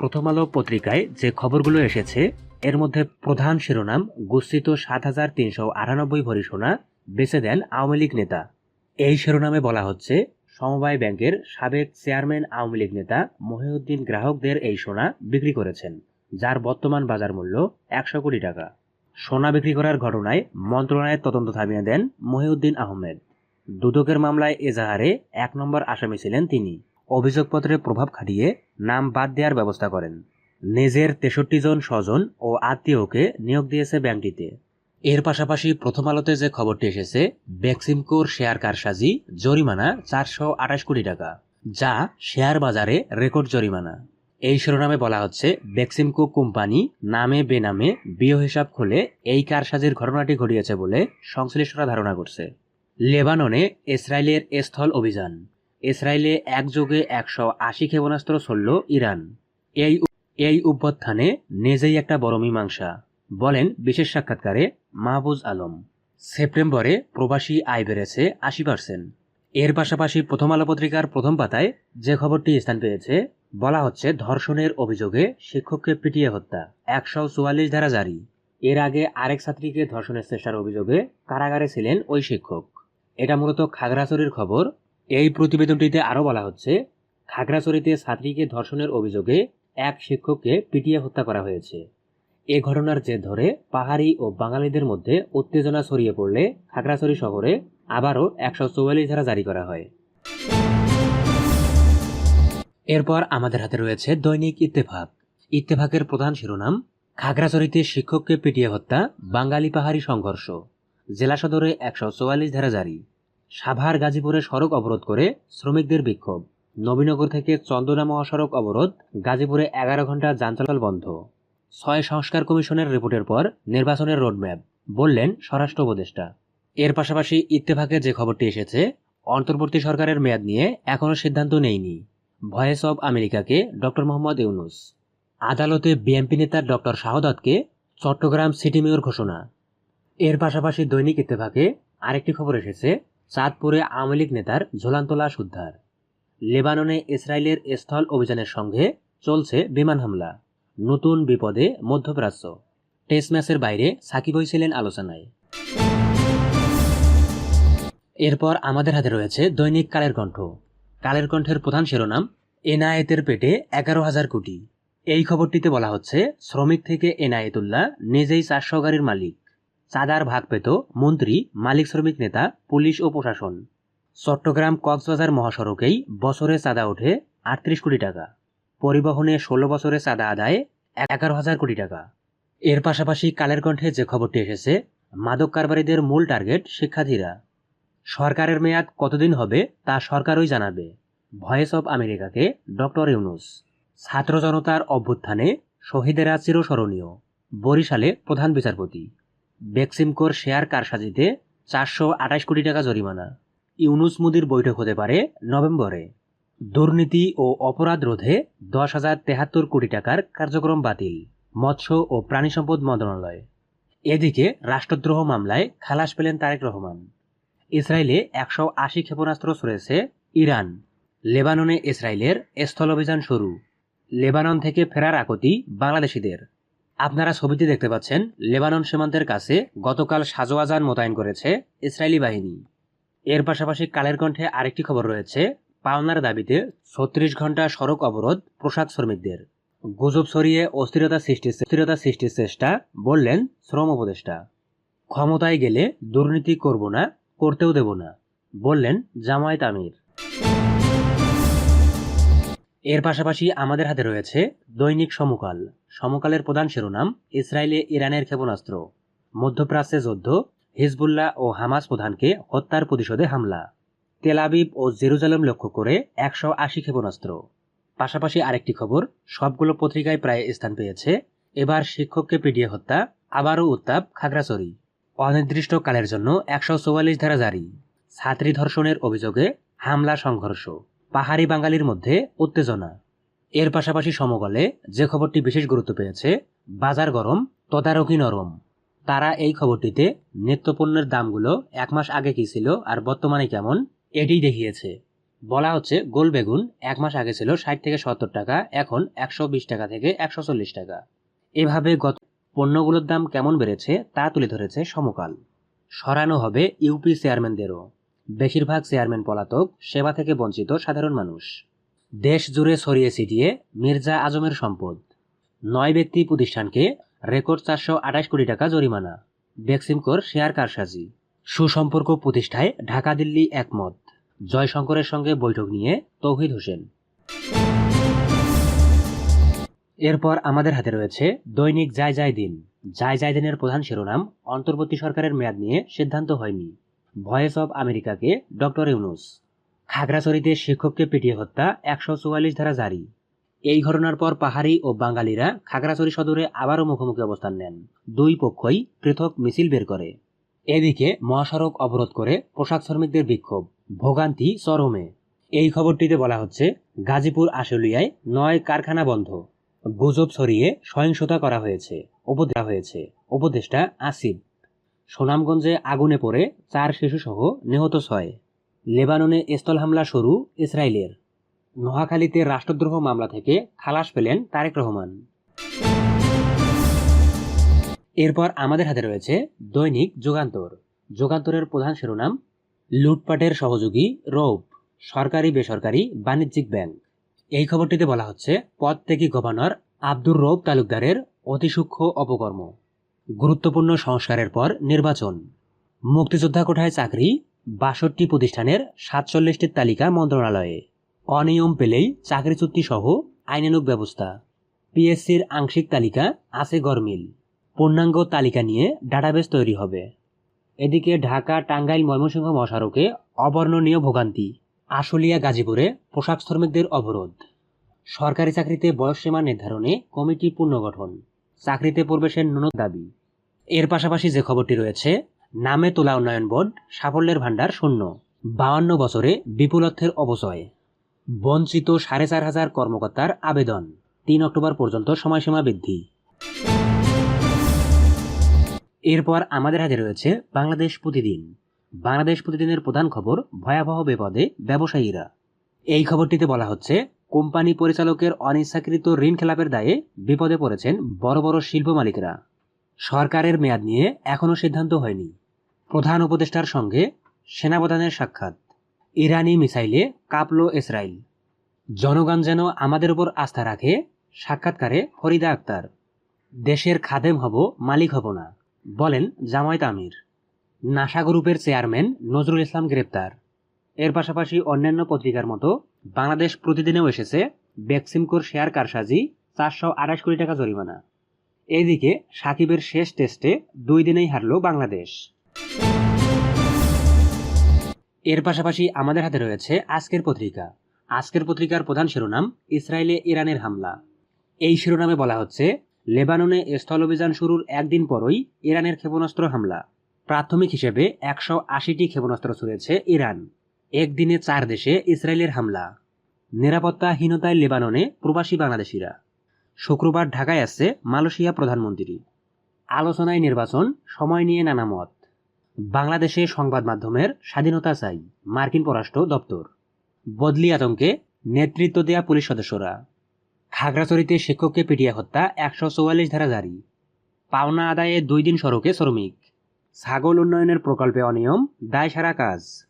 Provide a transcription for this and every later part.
প্রথম আলো পত্রিকায় যে খবরগুলো এসেছে, এর মধ্যে প্রধান শিরোনাম গুচ্ছিত সাত হাজার তিনশো আটানব্বই ভরি সোনা, বেছে দেন আওয়ামী লীগ নেতা। এই শিরোনামে বলা হচ্ছে, সমবায় ব্যাংকের সাবেক চেয়ারম্যান আওয়ামী লীগ নেতা মহিউদ্দিন গ্রাহকদের এই সোনা বিক্রি করেছেন, যার বর্তমান বাজার মূল্য একশো কোটি টাকা। সোনা বিক্রি করার ঘটনায় মন্ত্রণালয়ের তদন্ত থামিয়ে দেন মহিউদ্দিন আহমেদ। দুদকের মামলায় এজাহারে এক নম্বর আসামি ছিলেন তিনি। অভিযোগপত্রে প্রভাব খাটিয়ে নাম বাদ দেওয়ার ব্যবস্থা করেন। নিজের তেষট্টি জন স্বজন ও আত্মীয়কে নিয়োগ দিয়েছে ব্যাংকটিতে। এর পাশাপাশি প্রথম আলোতে যে খবরটি এসেছে, বেক্সিমকোর শেয়ার কারসাজি জরিমানা চারশো আঠাশ কোটি টাকা, যা শেয়ার বাজারে রেকর্ড জরিমানা। এই শিরোনামে বলা হচ্ছে, বেক্সিমকো কোম্পানি নামে বেনামে বিয় হিসাব খুলে এই কারসাজির ঘটনাটি ঘটিয়েছে বলে সংশ্লিষ্টরা ধারণা করছে। লেবাননে ইসরায়েলের স্থল অভিযান। ইসরায়েলে একযোগে একশো আশি ক্ষেপণাস্ত্র ছড়ল ইরান। এই এই অভ্যুত্থানে নিজেই একটা বড় মীমাংসা, বলেন বিশেষ সাক্ষাৎকারে মাহবুজ আলম। সেপ্টেম্বরে প্রবাসী আয় বেড়েছে আশি পার্সেন্ট। এর পাশাপাশি প্রথম আলো পত্রিকার প্রথম পাতায় যে খবরটি স্থান পেয়েছে, বলা হচ্ছে ধর্ষণের অভিযোগে শিক্ষককে পিটিয়ে হত্যা, একশো চুয়াল্লিশ ধারা জারি। এর আগে আরেক ছাত্রীকে ধর্ষণের চেষ্টার অভিযোগে কারাগারে ছিলেন ওই শিক্ষক। এটা মূলত খাগড়াছড়ির খবর এই প্রতিবেদনটিতে আরও বলা হচ্ছে, খাগড়াছড়িতে ছাত্রীকে ধর্ষণের অভিযোগে এক শিক্ষককে পিটিয়ে হত্যা করা হয়েছে। এ ঘটনার জের ধরে পাহাড়ি ও বাঙালিদের মধ্যে উত্তেজনা ছড়িয়ে পড়লে খাগড়াছড়ি শহরে আবারও একশো চৌয়াল্লিশ ধারা জারি করা হয়। এরপর আমাদের হাতে রয়েছে দৈনিক ইত্তেফাক। ইত্তেফাকের প্রধান শিরোনাম, খাগড়াছড়িতে শিক্ষককে পিটিয়ে হত্যা, বাঙালি পাহাড়ি সংঘর্ষ। জেলা সদরে একশো চৌয়াল্লিশ ধারা জারি। সাভার গাজীপুরে সড়ক অবরোধ করে শ্রমিকদের বিক্ষোভ। নবীনগর থেকে চন্দনা মহাসড়ক অবরোধ, গাজীপুরে এগারো ঘণ্টা যান চলাচল বন্ধ। ছয় সংস্কার কমিশনের রিপোর্টের পর নির্বাচনের রোডম্যাপ, বললেন স্বরাষ্ট্র উপদেষ্টা। এর পাশাপাশি ইত্তেফাকে যে খবরটি এসেছে, অন্তর্বর্তী সরকারের মেয়াদ নিয়ে এখনও সিদ্ধান্ত নেইনি। ভয়েস অব আমেরিকাকে ডক্টর মোহাম্মদ ইউনুস। আদালতে বিএনপি নেতা ডক্টর শাহদাতকে চট্টগ্রাম সিটি মেয়র ঘোষণা। এর পাশাপাশি দৈনিক ইত্তেফাকে আরেকটি খবর এসেছে চাঁদপুরে আওয়ামী লীগ নেতার ঝোলান্ত লাশ উদ্ধার। লেবাননে ইসরায়েলের স্থল অভিযানের সঙ্গে চলছে বিমান হামলা। নতুন বিপদে মধ্যপ্রাচ্য। টেস্ট ম্যাচের বাইরে সাকিবই ছিলেন আলোচনায়। এরপর আমাদের হাতে রয়েছে দৈনিক কালের কণ্ঠ। কালের কণ্ঠের প্রধান শিরোনাম, এনায়েতের পেটে এগারো হাজার কোটি। এই খবরটিতে বলা হচ্ছে, শ্রমিক থেকে এনায়েতুল্লাহ নিজেই চারশো গাড়ির মালিক। চাঁদার ভাগ পেত মন্ত্রী, মালিক শ্রমিক নেতা, পুলিশ ও প্রশাসন। চট্টগ্রাম কক্সবাজার মহাসড়কেই বছরে চাঁদা ওঠে আটত্রিশ কোটি টাকা। পরিবহনে ষোলো বছরে চাঁদা আদায় এগারো হাজার কোটি টাকা। এর পাশাপাশি কালের কণ্ঠে যে খবরটি এসেছে, মাদক কারবারিদের মূল টার্গেট শিক্ষার্থীরা। সরকারের মেয়াদ কতদিন হবে তা সরকারই জানাবে। ভয়েস অব আমেরিকাকে ডক্টর ইউনুস। ছাত্র জনতার অভ্যুত্থানে শহীদেরা চিরস্মরণীয়। বরিশালে প্রধান বিচারপতি। বেক্সিমকোর শেয়ার কারসাজিতে চারশো আঠাশ কোটি টাকা জরিমানা। ইউনুস মুদির বৈঠক হতে পারে নভেম্বরে। দুর্নীতি ও অপরাধ রোধে দশ হাজার তেহাত্তর কোটি টাকার কার্যক্রম বাতিল, মৎস্য ও প্রাণী সম্পদ মন্ত্রণালয়। এদিকে রাষ্ট্রদ্রোহ মামলায় খালাস পেলেন তারেক রহমান। ইসরায়েলে একশো আশি ক্ষেপণাস্ত্র ছড়েছে ইরান। লেবাননে ইসরায়েলের স্থল অভিযান শুরু। লেবানন থেকে ফেরার আকতি বাংলাদেশিদের। আপনারা ছবিতে দেখতে পাচ্ছেন, লেবানন সীমান্তের কাছে গতকাল সাজোয়াজান মোতায়েন করেছে ইসরায়েলি বাহিনী। এর পাশাপাশি কালের কণ্ঠে আরেকটি খবর রয়েছে, পাওনার দাবিতে ছত্রিশ ঘণ্টা সড়ক অবরোধ পোশাক শ্রমিকদের। গুজব ছড়িয়ে অস্থিরতা সৃষ্টির স্থিরতা সৃষ্টির চেষ্টা বললেন শ্রম উপদেষ্টা। ক্ষমতায় গেলে দুর্নীতি করব না, করতেও দেব না, বললেন জামায়াত আমির। এর পাশাপাশি আমাদের হাতে রয়েছে দৈনিক সমকাল। সমকালের প্রধান শিরোনাম, ইসরায়েলে ইরানের ক্ষেপণাস্ত্র। মধ্যপ্রাচ্যে যুদ্ধ, হিজবুল্লাহ ও হামাস প্রধানকে হত্যার প্রতিশোধে হামলা। তেলাবিব ও জেরুজালেম লক্ষ্য করে একশো আশি ক্ষেপণাস্ত্র। পাশাপাশি আরেকটি খবর, সবগুলো পত্রিকায় প্রায় স্থান পেয়েছে। এবার শিক্ষককে পিটিয়ে হত্যা, আবারও উত্তাপ খাগড়াছড়ি। অনির্দিষ্টকালের জন্য একশো চৌয়াল্লিশ ধারা জারি। ছাত্রী ধর্ষণের অভিযোগে হামলা সংঘর্ষ। পাহাড়ি বাঙালির মধ্যে উত্তেজনা। এর পাশাপাশি সমগলে যে খবরটি বিশেষ গুরুত্ব পেয়েছে, বাজার গরম, তদারকি নরম। তারা এই খবরটিতে নিত্যপণ্যের দামগুলো এক মাস আগে কি ছিল আর বর্তমানে কেমন, এটিই দেখিয়েছে। বলা হচ্ছে গোল বেগুন এক মাস আগে ছিল ষাট থেকে সত্তর টাকা, এখন একশো বিশ টাকা থেকে একশো চল্লিশ টাকা। এভাবে গত পণ্যগুলোর দাম কেমন বেড়েছে তা তুলে ধরেছে সমকাল। সরানো হবে ইউপি চেয়ারম্যানদেরও। বেশিরভাগ চেয়ারম্যান পলাতক, সেবা থেকে বঞ্চিত সাধারণ মানুষ। দেশ জুড়ে ছড়িয়ে ছিটিয়ে মির্জা আজমের সম্পদ। নয় ব্যক্তি প্রতিষ্ঠানকে রেকর্ড চারশো আঠাশ কোটি টাকা জরিমানা। বেক্সিমকোর শেয়ার কারসাজি। সুসম্পর্ক প্রতিষ্ঠায় ঢাকা দিল্লি একমত। জয়শঙ্করের সঙ্গে বৈঠক নিয়ে তৌহিদ হোসেন। এরপর আমাদের হাতে রয়েছে দৈনিক যায় যায় দিন। যায় যায় দিনের প্রধান শিরোনাম অন্তর্বর্তী সরকারের মেয়াদ নিয়ে সিদ্ধান্ত হয়নি। ভয়েস অব আমেরিকাকে ডক্টর ইউনুস খাগড়াছড়িতে শিক্ষককে পিটিয়ে হত্যা একশো চুয়াল্লিশ ধারা জারি। এই ঘটনার পর পাহাড়ি ও বাঙালিরা খাগড়াছড়ি সদরে আবারও মুখোমুখি অবস্থান নেন। দুই পক্ষই পৃথক মিছিল বের করে। এদিকে মহাসড়ক অবরোধ করে পোশাক শ্রমিকদের বিক্ষোভ, ভোগান্তি চরমে। এই খবরটিতে বলা হচ্ছে, গাজীপুর আশুলিয়ায় নয় কারখানা বন্ধ। গুজব ছড়িয়ে সহিংসতা করা হয়েছে। উপদেষ্টা হয়েছে। উপদেষ্টা আসিফ। সুনামগঞ্জে আগুনে পড়ে চার শিশুসহ নিহত ছয়। লেবাননে স্থল হামলা শুরু ইসরায়েলের। নোয়াখালীতে রাষ্ট্রদ্রোহ মামলা থেকে খালাস পেলেন তারেক রহমান। এরপর আমাদের হাতে রয়েছে দৈনিক যুগান্তর। যুগান্তরের প্রধান শিরোনাম, লুটপাটের সহযোগী রৌপ সরকারি বেসরকারি বাণিজ্যিক ব্যাংক। এই খবরটিতে বলা হচ্ছে, পদ থেকে গভর্নর আব্দুর রৌপ তালুকদারের অতি সূক্ষ্ম অপকর্ম। গুরুত্বপূর্ণ সংস্কারের পর নির্বাচন। মুক্তিযোদ্ধা কোঠায় চাকরি, বাষট্টি প্রতিষ্ঠানের সাতচল্লিশটির তালিকা মন্ত্রণালয়ে। অনিয়ম পেলেই চাকরি চুক্তি সহ আইনানুগ ব্যবস্থা। পিএসসির আংশিক তালিকা আছে গরমিল। পূর্ণাঙ্গ তালিকা নিয়ে ডাটাবেস তৈরি হবে। এদিকে ঢাকা, টাঙ্গাইল, ময়মনসিংহ মহাসড়কে অবর্ণনীয় ভোগান্তি, আশুলিয়া, গাজীপুরে পোশাক শ্রমিকদের অবরোধ। সরকারি চাকরিতে বয়সসীমা নির্ধারণে কমিটি পুনর্গঠন। চাকরিতে প্রবেশের ন্যূন দাবি। এর পাশাপাশি যে খবরটি রয়েছে, নামে তোলা উন্নয়ন বোর্ড সাফল্যের ভাণ্ডার শূন্য। বাউান্ন বছরে বিপুল অর্থের অবচয় বঞ্চিত সাড়ে চার হাজার কর্মকর্তার আবেদন। তিন অক্টোবর পর্যন্ত সময়সীমা বৃদ্ধি। এরপর আমাদের হাতে রয়েছে বাংলাদেশ প্রতিদিন। বাংলাদেশ প্রতিদিনের প্রধান খবর ভয়াবহ বিপদে ব্যবসায়ীরা। এই খবরটিতে বলা হচ্ছে কোম্পানি পরিচালকের অনিচ্ছাকৃত ঋণ খেলাপের দায়ে বিপদে পড়েছেন বড় বড় শিল্প মালিকরা। সরকারের মেয়াদ নিয়ে এখনও সিদ্ধান্ত হয়নি। প্রধান উপদেষ্টার সঙ্গে সেনাপ্রধানের সাক্ষাৎ। ইরানি মিসাইলে কাঁপল ইসরায়েল জনগণ যেন আমাদের উপর আস্থা রাখে, সাক্ষাৎকারে ফরিদা আক্তার। দেশের খাদেম হব, মালিক হব না, বলেন জামায়াত আমির। নাসা গ্রুপের চেয়ারম্যান নজরুল ইসলাম গ্রেপ্তার। এর পাশাপাশি অন্যান্য পত্রিকার মতো বাংলাদেশ প্রতিদিনেও এসেছে বেক্সিমকোর শেয়ার কারসাজি, চারশো আঠাশ কোটি টাকা জরিমানা। এদিকে সাকিবের শেষ টেস্টে দুই দিনেই হারল বাংলাদেশ। এর পাশাপাশি আমাদের হাতে রয়েছে আজকের পত্রিকা। আজকের পত্রিকার প্রধান শিরোনাম, ইসরায়েলে ইরানের হামলা। এই শিরোনামে বলা হচ্ছে, লেবাননে স্থল অভিযান শুরুর একদিন পরই ইরানের ক্ষেপণাস্ত্র হামলা। প্রাথমিক হিসেবে একশো আশিটি ক্ষেপণাস্ত্র ছুড়েছে ইরান। একদিনে চার দেশে ইসরায়েলের হামলা, নিরাপত্তাহীনতায় লেবাননে প্রবাসী বাংলাদেশিরা। শুক্রবার ঢাকায় আসছে মালয়েশিয়া প্রধানমন্ত্রী। আলোচনায় নির্বাচন, সময় নিয়ে নানা মত। বাংলাদেশে সংবাদ মাধ্যমের স্বাধীনতা চাই, মার্কিন পররাষ্ট্র দপ্তর। বদলি আতঙ্কে নেতৃত্ব দেয়া পুলিশ সদস্যরা। খাগড়াছড়িতে শিক্ষককে পিটিয়ে হত্যা একশো চৌয়াল্লিশ ধারা জারি। পাওনা আদায়ে দুই দিন সড়কে শ্রমিক। ছাগল উন্নয়নের প্রকল্পে অনিয়ম দায় সারা কাজ।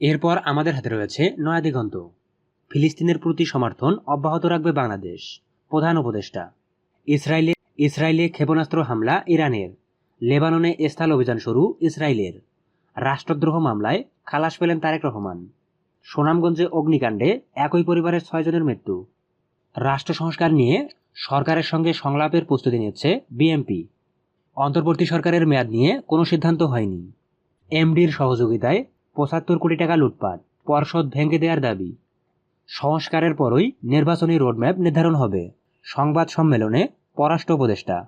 এরপর আমাদের হাতে রয়েছে নয়া দিগন্ত। ফিলিস্তিনের প্রতি সমর্থন অব্যাহত রাখবে বাংলাদেশ। প্রধান উপদেষ্টা। ইসরায়েলে ইসরায়েলে ক্ষেপণাস্ত্র হামলা ইরানের। লেবাননে স্থল অভিযান শুরু ইসরায়েলের। রাষ্ট্রদ্রোহ মামলায় খালাস পেলেন তারেক রহমান। সুনামগঞ্জে অগ্নিকাণ্ডে একই পরিবারের ছয়জনের মৃত্যু। রাষ্ট্র সংস্কার নিয়ে সরকারের সঙ্গে সংলাপের প্রস্তুতি নিচ্ছে বিএমপি অন্তর্বর্তী সরকারের মেয়াদ নিয়ে কোনো সিদ্ধান্ত হয়নি। এমডির সহযোগিতায় পঁচাত্তর কোটি টাকা লুটপাট, পর্ষদ ভেঙে দেওয়ার দাবি। সংস্কারের পরই নির্বাচনী রোডম্যাপ নির্ধারণ হবে। সংবাদ সম্মেলনে পররাষ্ট্র উপদেষ্টা।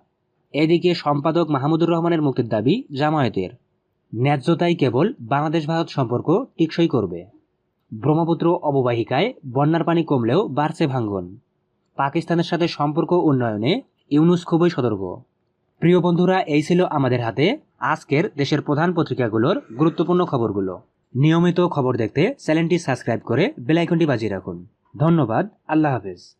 এদিকে সম্পাদক মাহমুদুর রহমানের মুক্তির দাবি জামায়াতের। ন্যায্যতাই কেবল বাংলাদেশ ভারত সম্পর্ক টিকসই করবে। ব্রহ্মপুত্র অববাহিকায় বন্যার পানি কমলেও বাড়ছে ভাঙ্গন। পাকিস্তানের সাথে সম্পর্ক উন্নয়নে ইউনুস খুবই সতর্ক। প্রিয় বন্ধুরা, এই ছিল আমাদের হাতে আজকের দেশের প্রধান পত্রিকাগুলোর গুরুত্বপূর্ণ খবরগুলো। নিয়মিত খবর দেখতে চ্যানেলটি সাবস্ক্রাইব করে বেলাইকনটি বাজিয়ে রাখুন। ধন্যবাদ। আল্লাহ হাফেজ।